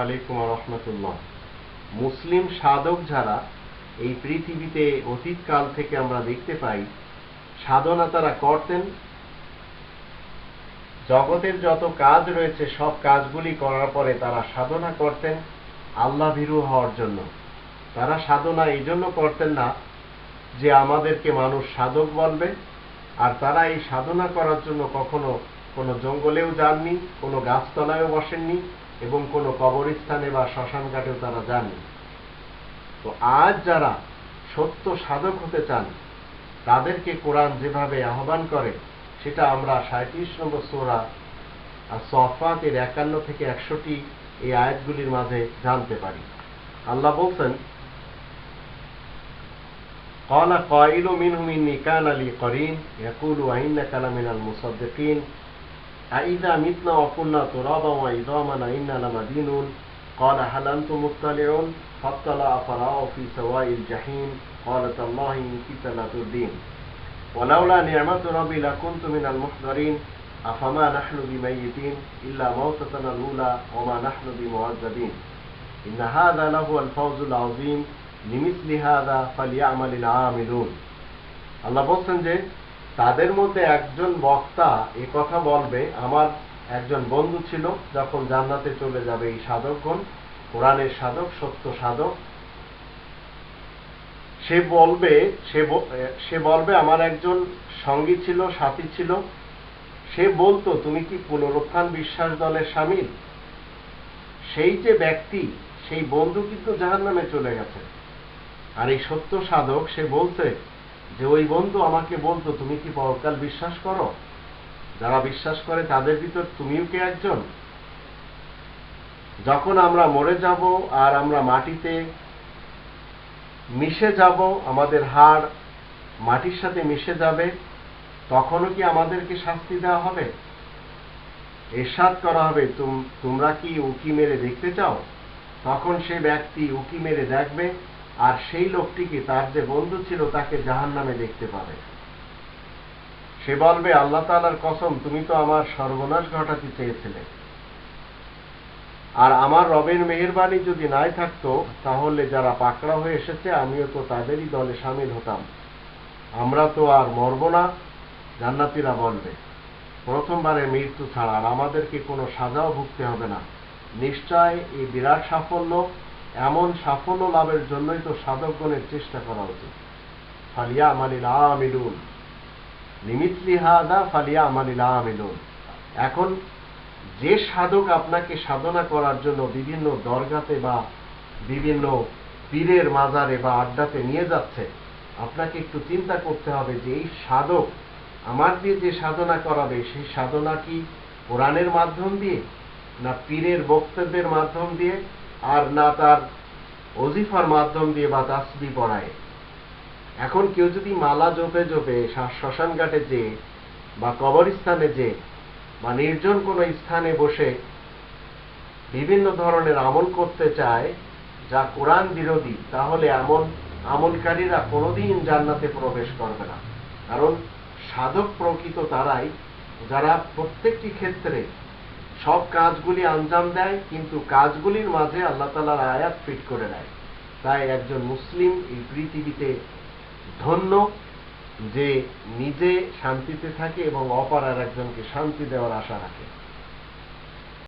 আলাইকুম মুসলিম সাধক যারা এই পৃথিবীতে থেকে আমরা দেখতে পাই, সাধনা তারা করতেন। জগতের যত কাজ রয়েছে, সব কাজগুলি করার পরে তারা সাধনা করতেন আল্লাহ ভীরু হওয়ার জন্য। তারা সাধনা এই জন্য করতেন না যে আমাদেরকে মানুষ সাধক বলবে, আর তারা এই সাধনা করার জন্য কখনো কোনো জঙ্গলেও যাননি কোনো গাছতলায়ও বসেননি এবং কোনো কবরস্থানে বা শ্মশান ঘাটেও তারা যাননি তো আজ যারা সত্য সাধক হতে চান তাদেরকে কোরআন যেভাবে আহ্বান করে সেটা আমরা সাঁত্রিশ নম্বর সোরা আর সফাতের একান্ন থেকে একশোটি এই আয়াতগুলির মাঝে জানতে পারি আল্লাহ বলছেন قال قائل منهم إني كان لي قرين يقول أئنك لمن المصدقين أإذا متنا وكنا ترابا وعظاما أئنا لمدينون قال هل أنتم مطلعون فاطلع فرآه في سواء الجحيم قال تالله إن كنت لتردين ولولا نعمة ربي لكنت من المحضرين أفما نحن بميتين إلا موتتنا الأولى وما نحن بمعذبين إن هذا لهو الفوز العظيم লিমিসলি হাদা ফালিয়ামালিল আমিলুন আল্লাহ বলছেন যে তাদের মধ্যে একজন বক্তা এ কথা বলবে, আমার একজন বন্ধু ছিল, যখন জান্নাতে চলে যাবে এই সাধকগণ, কোরআনের সাধক, সত্য সাধক। সে বলবে, সে সে বলবে, আমার একজন সঙ্গী ছিল, সাথী ছিল। সে বলতো, তুমি কি পুনরুত্থান বিশ্বাস দলের সামিল সেই যে ব্যক্তি, সেই বন্ধু কিন্তু জাহান নামে চলে গেছে। আর এই সত্য সাধক, সে বলছে যে ওই বন্ধু আমাকে বলতো, তুমি কি পরকাল বিশ্বাস করো? যারা বিশ্বাস করে তাদের ভিতর তুমিও কি একজন? যখন আমরা মরে যাব আর আমরা মাটিতে মিশে যাব, আমাদের হাড় মাটির সাথে মিশে যাবে, তখনও কি আমাদেরকে শাস্তি দেওয়া হবে? এরশাদ করা হবে তোমরা কি উকি মেরে দেখতে চাও? তখন সে ব্যক্তি উকি মেরে দেখবে আর সেই লোকটিকে তার যে বন্ধু ছিল তাকে জাহান নামে দেখতে পাবে? সে বলবে, আল্লাহ তালার কসম, তুমি তো আমার সর্বনাশ ঘটাতে চেয়েছিলে। আর আমার রবের মেহরবানি যদি নাই থাকতো, তাহলে যারা পাকড়া হয়ে এসেছে, আমিও তো তাদেরই দলে সামিল হতাম। আমরা তো আর মরব না, জান্নাতিরা বলবে। প্রথমবারে মৃত্যু ছাড়া আর আমাদেরকে কোনো সাজাও ভুগতে হবে না। নিশ্চয় এই বিরাট সাফল্য এমন সাফল্য লাভের জন্যই তো সাধকগণের চেষ্টা করা উচিত। ফালিয়া আমালিল আমিলুন। নিমিতলি হাদা ফালিয়া আমালিল আমিলুন। এখন যে সাধক আপনাকে সাধনা করার জন্য বিভিন্ন দরগাতে বা বিভিন্ন পীরের মাজারে বা আড্ডাতে নিয়ে যাচ্ছে, আপনাকে একটু চিন্তা করতে হবে যে এই সাধক আমার দিয়ে যে সাধনা করাবে, সেই সাধনা কি কোরআনের মাধ্যম দিয়ে না পীরের বক্তব্যের মাধ্যম দিয়ে? আর না তার অজিফার মাধ্যম দিয়ে বা তাসবি পড়ায়। এখন কেউ যদি মালা জপে জপে শ্মশান ঘাটে যে বা কবরস্থানে যে বা নির্জন কোনো স্থানে বসে বিভিন্ন ধরনের আমল করতে চায়, যা কোরআন বিরোধী, তাহলে এমন আমলকারীরা কোনোদিন জান্নাতে প্রবেশ করবে না। কারণ সাধক প্রকৃত তারাই, যারা প্রত্যেকটি ক্ষেত্রে সব কাজগুলি আঞ্জাম দেয়, কিন্তু কাজগুলির মাঝে আল্লাহ তালার আয়াত ফিট করে দেয় তাই একজন মুসলিম এই পৃথিবীতে ধন্য যে নিজে শান্তিতে থাকে এবং অপার আর একজনকে শান্তি দেওয়ার আশা রাখে।